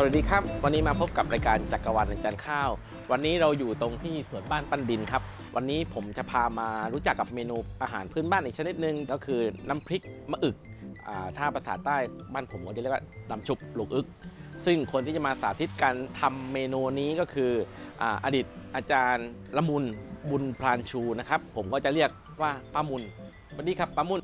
สวัสดีครับ วันนี้มาพบกับรายการจักรวาลในจานข้าว วันนี้เราอยู่ตรงที่สวนบ้านปั้นดินครับ วันนี้ผมจะพามารู้จักกับเมนูอาหารพื้นบ้านอีกชนิดหนึ่งก็คือน้ำพริกมะอึกอ่าถ้าภาษาใต้บ้านผมก็จะเรียกว่าน้ำชุบลูกอึก ซึ่งคนที่จะมาสาธิตการทำเมนูนี้ก็คืออาอดีตอาจารย์ละมุนบุญพลานชูนะครับ ผมก็จะเรียกว่าป้ามุนสวัสดีครับป้ามุน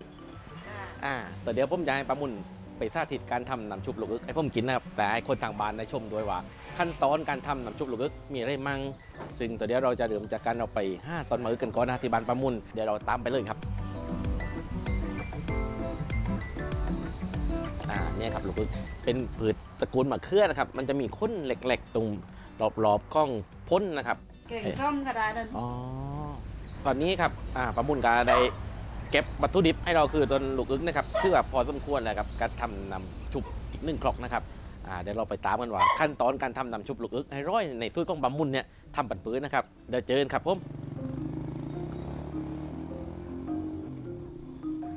อ่าแต่เดี๋ยวผมจะให้ป้ามุน ไปสาธิตการทำน้ำชุบลูกอึกให้ผมกินนะครับแต่ให้คนทางบ้านได้ชมด้วยว่า ขั้นตอนการทำน้ำชุบลูกอึกมีอะไรมั่งซึ่งตัวเดี๋ยวเราจะเริ่มจากการเอาไป5ตอนมาอึกกันก่อนนะที่บ้านป้ามุนเดี๋ยวเราตามไปเลยครับอ่าเนี่ยครับลูกอึกเป็นพืชตระกูลมะเขือนะครับ มันจะมีข้นเหล็กๆตรงรอบๆกล้องพ้นนะครับ เก่งส้มก็ได้นั่นอ๋อตอนนี้ครับอ่าประมุนกาได้ เก็บวัตถุดิบให้เราคือต้นลูกอึกนะครับเพื่อพอสมควรแล้วครับการทำน้ำชุบอีกหนึ่งครกนะครับอ่าเดี๋ยวเราไปตามกันว่า ขั้นตอนการทำน้ำชุบลูกอึกให้ร้อยในสูตรของประมุนเนี่ยทำปันปื้นนะครับเดี๋ยวเจอกันครับผม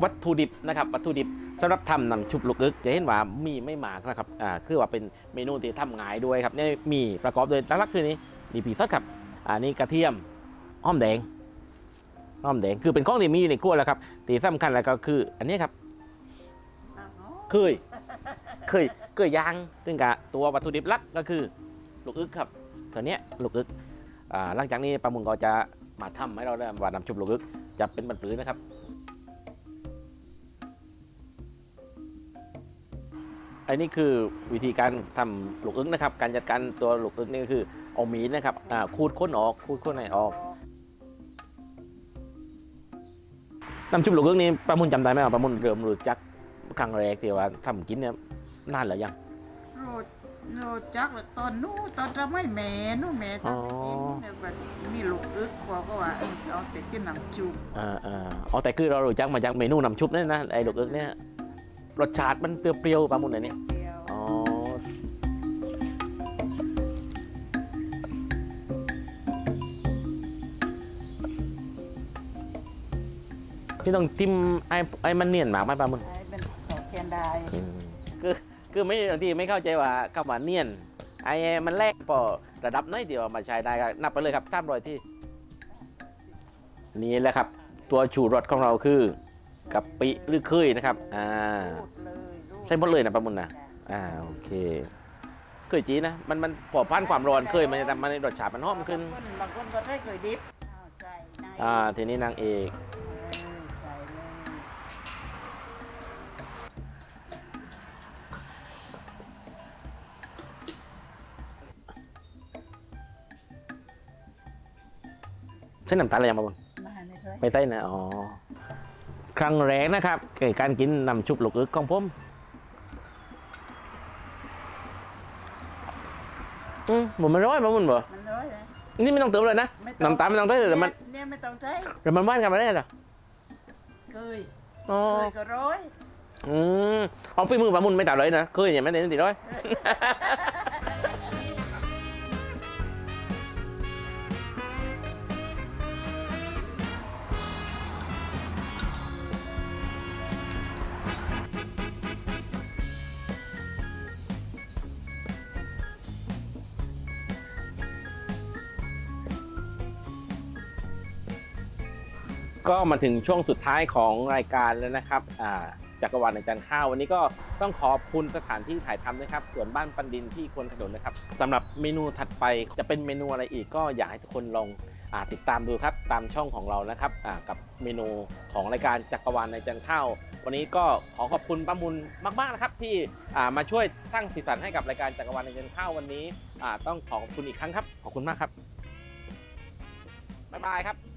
วัตถุดิบนะครับวัตถุดิบสำหรับทำน้ำชุบลูกอึกจะเห็นว่ามีไม่มากนะครับอ่าคือว่าเป็นเมนูที่ทำง่ายด้วยครับเนี่ยมีประกอบโดยหลักๆคือนี้มีปีซดครับอันนี้กระเทียมหอมแดง หอมแดงคือเป็นของที่มีอยู่ในครัวแล้วครับที่สำคัญแล้วก็คือ อันนี้ครับเคยเคยเคยยางซึ่งกะตัววัตถุดิบหลักก็คือลูกอึกครับตัวเนี้ยลูกอึกอ่าหลังจากนี้ปลาหมุนก็จะมาทำให้เราได้ว่าน้ำชุบลูกอึกจะเป็นบรรปื้นะครับอันนี้คือวิธีการทำลูกอึกนะครับ การจัดการตัวลูกอึกนี่ก็คือเอามีดนะครับอ่าขูดข้นออกขูดข้นในออก น้ำชุบลูกอึกนี่ปลาหมุนจำได้ไหมว่าปลาหมุนเริ่มรู้จักครั้งแรกที่ว่าทำกินเนี่ยนานหรือยังโรดโรดจักรตอนนู้นตอนจะไม่แม่นู้นแม่ตอนกินเนี่ยแบบมีลูกอึกบอกก็ว่าเออเอาแต่กินน้ำจุ่มอ่าอ่าอ๋อแต่คือเรารู้จักมาจากเมนูน้ำชุบนี่นะไอ้ลูกอึกเนี่ยรสชาติมันเปรี้ยวๆปลาหมุนอันนี้เดีย ที่ต้องจิ้มไอ้ไอ้มันเนียนมากไหมปลาหมุนไอ้เป็นขอแกนได้อืมคือคือไม่บางทีไม่เข้าใจว่าคำว่าเนียนไอ้มันแรกพอระดับน้อยเดียวมาใช้ได้ก็นับไปเลยครับท่ามรอยที่ นี่แหละครับ ตัวชูรสของเราคือกะปิหรือเคยนะครับอ่าพูดเลยลูกใส่หมดเลยนะปลาหมุนนะอ่าโอเค เคยจีนะ มันมันพอพันความร้อนเคยมันจะทำมันรสชาติมันหอมขึ้นบางคนบางคนก็ได้เคยดิบอ้าวใส่ในอ่าทีนี้นางเอก เส้นน้ำตาลอะไรยังปลาหมุนมาในถ้วยไม่ใต้นะอ๋อครั้งแรกนะครับเกี่ยวกับการกินน้ำชุบลูกอึกของผมอืมผมไม่ร้อยปลาหมุนบ่มันน้อยเลยนี่ไม่ต้องเติมเลยนะไม่ต้องน้ำตาลไม่ต้องเติมแต่มันเนี่ยไม่ต้องใช้แต่มันว่านกันมาได้เหรอเคยอ๋อเคยก็ร้อยอืมเอาฝีมือปลาหมุนไม่ต่างเลยนะเคยอย่างไม่ได้ติดร้อย ก็มาถึงช่วงสุดท้ายของรายการแล้วนะครับอ่าจักรวาลในจานข้าววันนี้ก็ต้องขอบคุณสถานที่ถ่ายทำนะครับส่วนบ้านปันดินที่ควนขนนนะครับสำหรับเมนูถัดไปจะเป็นเมนูอะไรอีกก็อยากให้ทุกคนลองอาติดตามดูครับตามช่องของเรานะครับอ่ากับเมนูของรายการจักรวาลในจานข้าววันนี้ก็ขอขอบคุณป้ามุนมากๆนะครับ ที่อ่ามาช่วยสร้างสีสันให้กับรายการจักรวาลในจานข้าววันนี้อ่าต้องขอขอบคุณอีกครั้งครับขอบคุณมากครับบ๊ายบายครับ